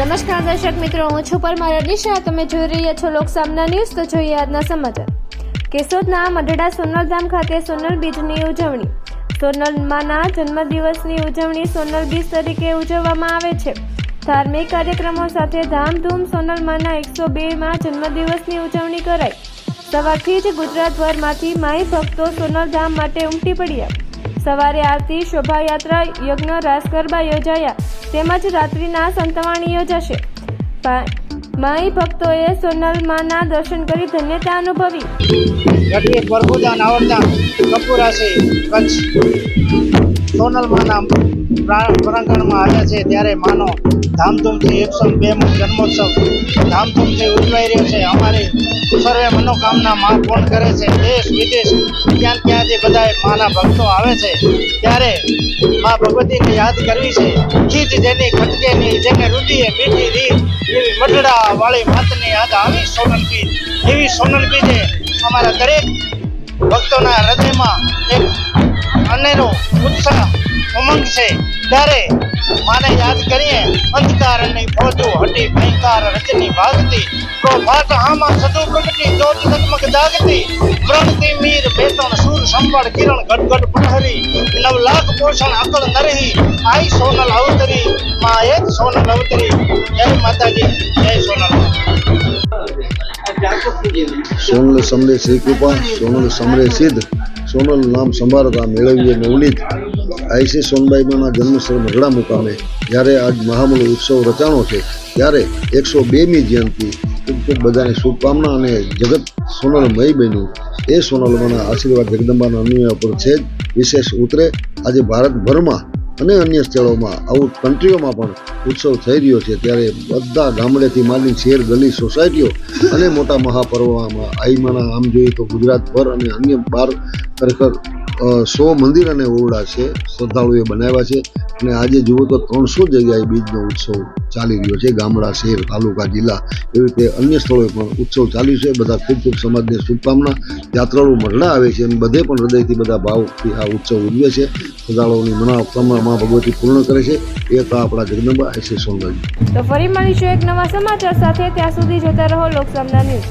નમસ્કાર દર્શક મિત્રો, હું છું પરમાર દિશા તમે જોઈ રહ્યા છો લોકસામના ન્યૂઝ. તો જોઈએ આજના સમાચાર. કેશોદના મઢડા સોનલધામ ખાતે સોનલ બીજની ઉજવણી. સોનલ માના જન્મદિવસની ઉજવણી સોનલ બીજ તરીકે ઉજવવામાં આવે છે. ધાર્મિક કાર્યક્રમો સાથે ધામધૂમ સોનલ માના એકસો બેમાં જન્મદિવસની ઉજવણી કરાઈ. સવારથી જ ગુજરાતભરમાંથી માઈ ભક્તો સોનલધામ માટે ઉમટી પડ્યા. સવારે આરતી શોભાયાત્રા યજ્ઞ રાસ ગરબા યોજાયા, તેમજ રાત્રિના સંતવાણી યોજાશે માઈ ભક્તોએ સોનલ માના દર્શન કરી ધન્યતા અનુભવી. ગઢવી પરભુજા નાવડધામ કપુરાસી કચ્છ. સોનલમાના પ્રા- પ્રાંગણમાં આવ્યા છે, ત્યારે માનો ધામધૂમથી એકસો બેમો જન્મોત્સવ. ધામધૂમથી ઉજવાઈ રહ્યો છે, અમારી મનોકામના પૂર્ણ કરે છે? દેશ, વિદેશ, ક્યાં ક્યાંથી બધા માના ભક્તો આવે છે. ત્યારે મા ભગવતીને યાદ કરવી છે. ખીજ જેની ખટકેની, જેને રુધિએ મીઠી રીત, એવી મઢડા વાળી માતને યાદ આવી સોનલ બીજ એવી સોનલ બીજે અમારા દરેક ભક્તોના હૃદયમાં એક અનેરો ઉત્સાહ ઉમંગ છે. ત્યારે માને યાદ કરીએ, અંધકારની ફોજો હટી ભયંકાર રચની ભાગતી પ્રોભાટ આમાં સદુ પ્રગટી જોત ઝગમગ જાગતી વ્રણતી મીર, બેતણ, સૂર, સંબળ, કિરણ ગડગડ પટહરી નવ લાખ પોષણ, અકળ નરહી, આઈ સોનલ અવતરી, માં એક સોનલ અવતરી. જય માતાજી, જય સોનલ સોનલ સમરે શ્રી કૃપા, સોનલ સમરે સિદ્ધ. સોનલ નામ સંભાળતા મેળવીએ નવનીત આઈસી સોનબાઈમાના જન્મસ્થળ મગડા મુકામે. જ્યારે આજ મહામૂલ ઉત્સવ રચાણો છે, ત્યારે એકસો બેમી જયંતિ. બધાને શુભકામના અને જગત સોનલમય બન્યું. એ સોનલમાના આશીર્વાદ જગદંબાના અનુયા પર છે જ. વિશેષ ઉતરે આજે ભારતભરમાં અને અન્ય સ્થળોમાં, આવું કન્ટ્રીઓમાં પણ ઉત્સવ થઈ રહ્યો છે. ત્યારે બધા ગામડેથી માંડી શહેર ગલી સોસાયટીઓ અને મોટા મહાપર્વમાં આઈમાના આમ જોઈએ તો ગુજરાતભર અને અન્ય બાર ખરેખર સો મંદિર અને ઓરડા છે. શ્રદ્ધાળુએ બનાવ્યા છે. અને આજે જુઓ તો ત્રણસો જગ્યાએ બીજનો ઉત્સવ ચાલી રહ્યો છે. ગામડા, શહેર, તાલુકા, જિલ્લા એવી રીતે અન્ય સ્થળોએ પણ ઉત્સવ ચાલ્યું છે. બધા ખૂબ ખૂબ સમાજને શુભકામના. યાત્રાળુ મઢડા આવે છે અને બધે પણ હૃદયથી બધા ભાવથી આ ઉત્સવ ઉજવે છે. શ્રદ્ધાળુઓની મનોકામના મા ભગવતી પૂર્ણ કરે છે. એ તો આપણા જગદંબા એસી સોનગઢ તો ફરી મળીશું એક નવા સમાચાર સાથે. ત્યાં સુધી જોતા રહો લોકસામના ન્યૂઝ.